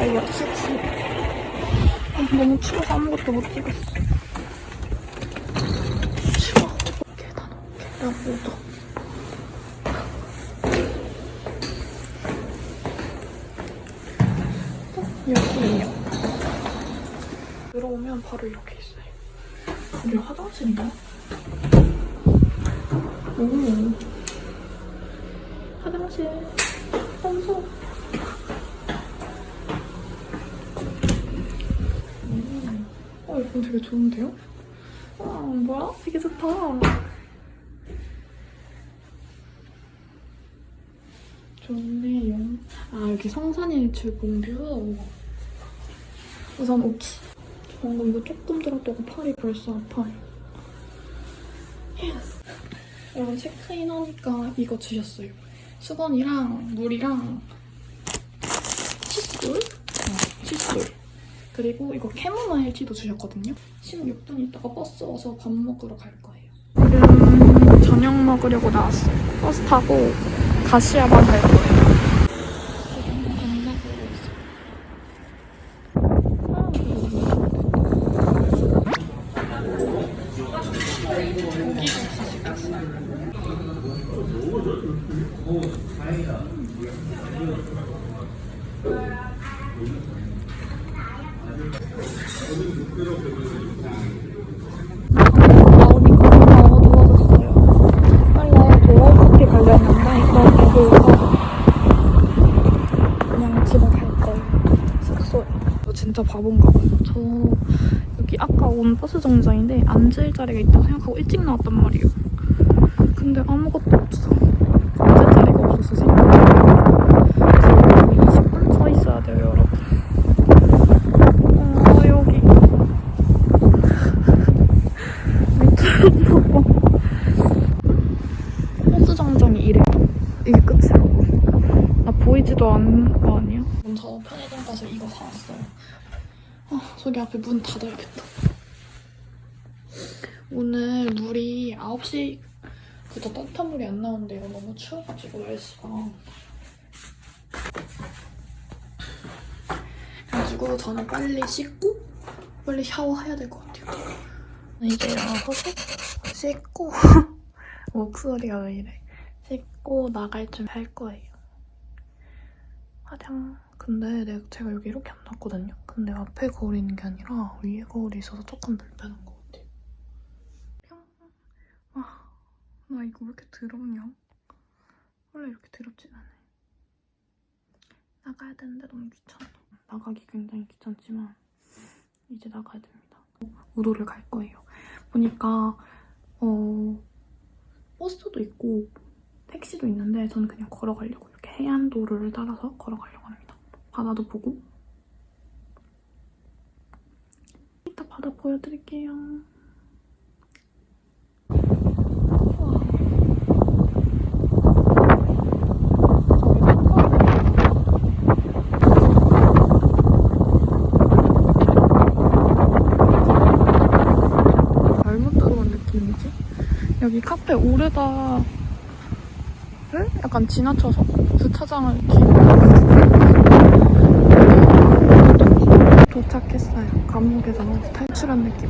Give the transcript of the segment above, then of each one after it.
아, 역시지. 아, 너무 추워서 아무것도 못 찍었어. 추워. 계단, 계단 묻어. 어, 여기에요. 들어오면 바로 여기 있어요. 우리 화장실인가? 오. 화장실. 청소. 어, 이건 되게 좋은데요? 와, 뭐야? 되게 좋다. 좋네요. 아, 여기 성산일 출봉뷰. 우선 오키. 방금 이거 조금 들었다고 팔이 벌써 아파요. 여러분 체크인 하니까 이거 주셨어요. 수건이랑 물이랑 칫솔? 어, 칫솔. 그리고 이거 캐모마일 티도 주셨거든요. 16분 있다가 버스 와서 밥 먹으러 갈 거예요. 지금 저녁 먹으려고 나왔어요. 버스 타고 가시야만 갈 거예요. 나오니까 너무 어두워졌어요. 빨리 나의 도어 커피 갈렸는데 너무 더워서 그냥 집에 갈 거예요. 숙소에. 바본가 봐요. 저 여기 아까 온 버스 정류장인데 앉을 자리가 있다고 생각하고 일찍 나왔단 말이에요. 근데 아무것도 없어. 앉을 자리가 없어서 생각해요. 그래서 여기 20분 서 있어야 돼요, 여러분. 어, 여기. 미쳤나봐. 버스 정장이 이래. 이게 끝이라고. 나 보이지도 않는 거 아니야? 먼저 편의점 가서 이거 사왔어요. 아, 저기 앞에 문 닫아야겠다. 오늘 물이 9시부터 따뜻한 물이 안 나오는데요. 너무 추워가지고 날씨가. 그래가지고 저는 빨리 씻고 빨리 샤워해야 될 것 같아요. 이제 일어나서 씻고 목소리가 왜 이래 씻고 나갈 준비 할 거예요 화장 근데 내가 제가 여기 이렇게 안 놨거든요 근데 앞에 거울이 있는 게 아니라 위에 거울이 있어서 조금 불편한 것 같아요 뿅. 아, 나 이거 왜 이렇게 더럽냐 원래 이렇게 더럽진 않아요 나가야 되는데 너무 귀찮아 나가기 굉장히 귀찮지만 이제 나가야 됩니다 우도를 갈 거예요. 보니까 어 버스도 있고 택시도 있는데 저는 그냥 걸어가려고 이렇게 해안도로를 따라서 걸어가려고 합니다. 바다도 보고. 이따 바다 보여드릴게요. 여기 카페 오르다. 약간 지나쳐서 주차장을 이렇게 도착했어요. 감옥에서 탈출한 느낌.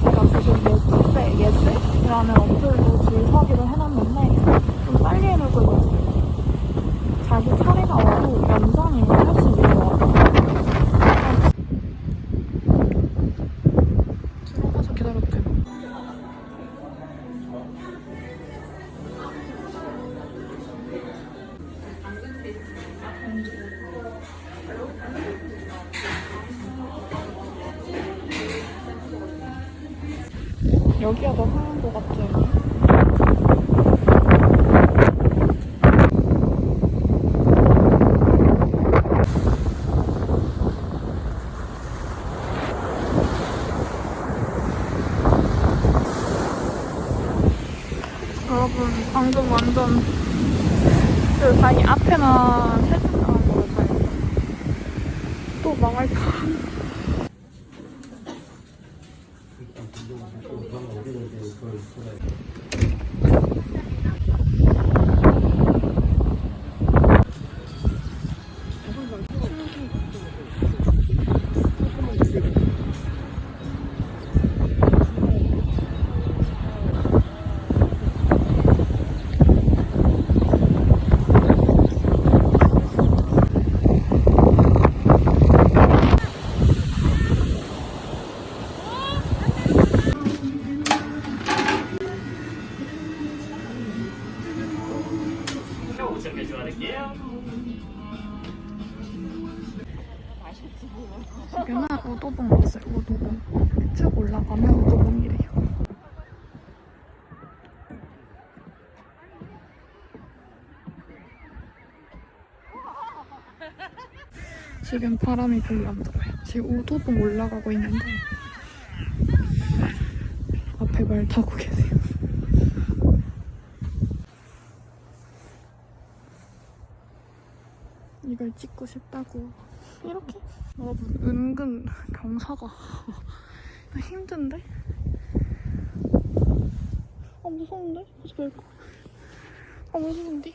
제가 지금 예스페, 예스라는 어플로 줄 서기를 해놨는데 좀 빨리 해놓고 있어요. 자기 차례가 와도 연장이면 훨씬 느려요. 들어가서 기 여러분 방금 완전 그 다행히 앞에만 세팅 나간 거로 다행이다. 또 망할 뻔. 여기는 우도봉 왔어요. 우도봉. 쭉 올라가면 우도봉이래요. 지금 바람이 별로 안 불어요. 지금 우도봉 올라가고 있는데 앞에 말 타고 계세요. 이걸 찍고 싶다고 이렇게 여러분 은근 경사가 힘든데? 아 무서운데? 하지 말고 아 무서운데?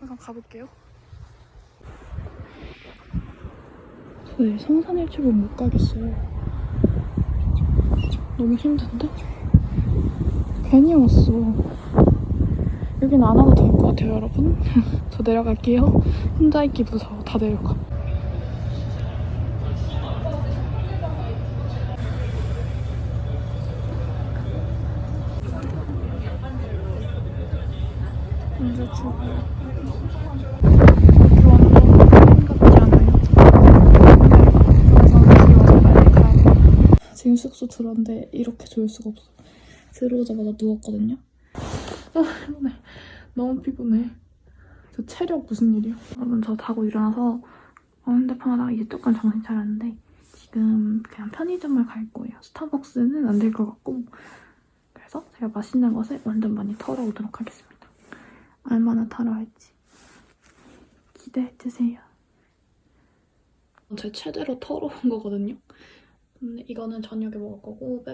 항상 가볼게요 저 내일 성산일출을 못 가겠어요 너무 힘든데? 괜히 왔어 여긴 안 와도 될 것 같아요 여러분. 저 내려갈게요. 혼자 있기 무서워 다 내려가. 이제 가야 돼요. 지금 숙소 들어왔는데 이렇게 좋을 수가 없어 들어오자마자 누웠거든요 아 피곤해. 너무 피곤해. 저 체력 무슨 일이야? 여러분 저 자고 일어나서 어, 핸드폰 하다가 이제 조금 정신 차렸는데 지금 그냥 편의점을 갈 거예요. 스타벅스는 안 될 것 같고. 그래서 제가 맛있는 것을 완전 많이 털어오도록 하겠습니다. 얼마나 털어할지 기대해주세요. 제 최대로 털어온 거거든요. 근데 이거는 저녁에 먹을 거고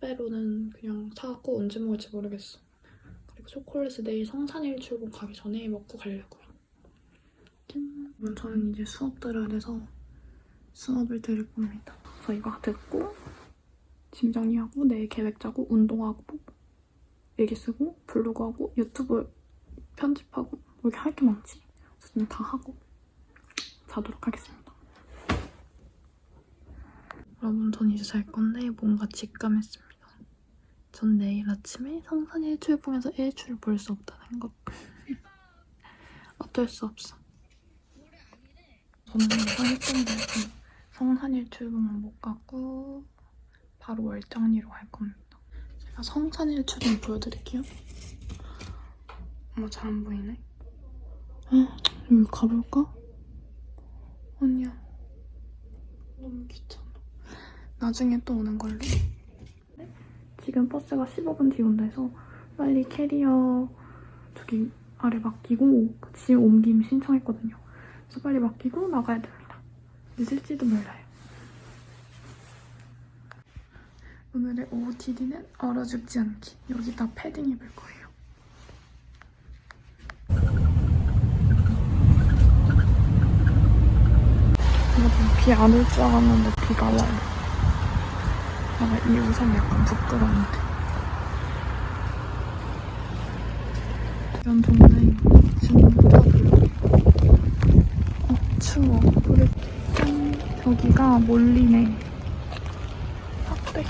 빼빼로는 그냥 사갖고 언제 먹을지 모르겠어 초콜릿을 내일 성산일 출근 가기 전에 먹고 가려고요. 짠. 저는 이제 수업 들어야 돼서 수업을 들을 겁니다. 저 이거 듣고 짐 정리하고 내일 계획 짜고 운동하고 일기 쓰고 블로그하고 유튜브 편집하고 뭐 이렇게 할 게 많지. 저는 다 하고 자도록 하겠습니다. 여러분 전 이제 잘 건데 뭔가 직감했습니다. 전 내일 아침에 성산 일출봉에서 일출을 볼 수 없다는 것. 어쩔 수 없어. 저는 이번 일정대로 성산 일 출근은 못 가고 바로 월장리로 갈 겁니다. 제가 성산 일 출근 보여드릴게요. 어머 잘 안 보이네. 아, 여기 가볼까? 아니야. 너무 귀찮아. 나중에 또 오는 걸로. 지금 버스가 15분 뒤 온다 해서 빨리 캐리어 저기 아래 맡기고 짐 옮김 신청했거든요. 그래서 빨리 맡기고 나가야 됩니다. 늦을지도 몰라요. 오늘의 OOTD는 얼어 죽지 않기. 여기다 패딩 입을 거예요. 비안 올 줄 알았는데 비가 와요. 아, 이 우산 약간 부끄러운데. 이런 동네 진짜 별로. 어, 추워. 우리 짠. 여기가 몰리네. 학대.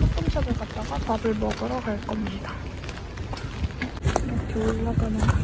소품샵을 갔다가 밥을 먹으러 갈 겁니다. 이렇게 올라가는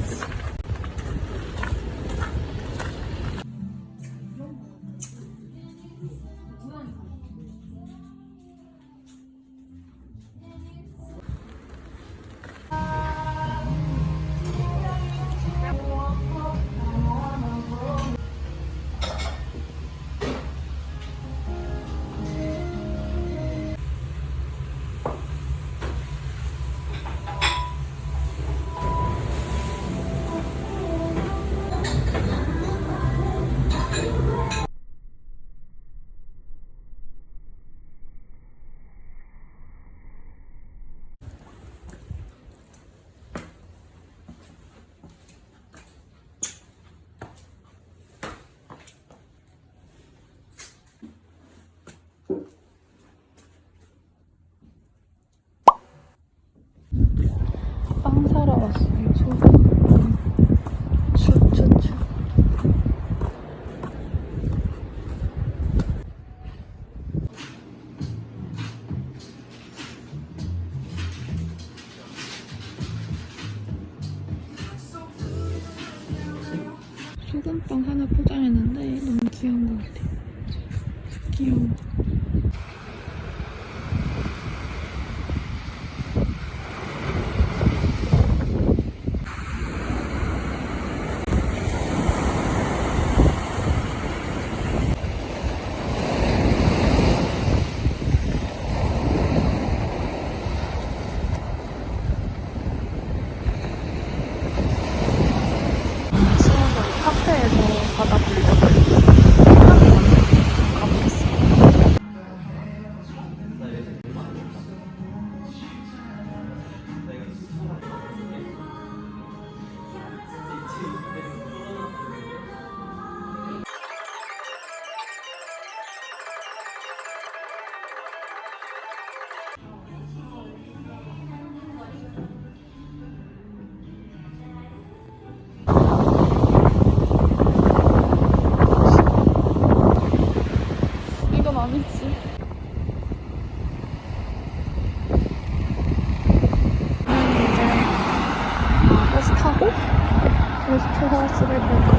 버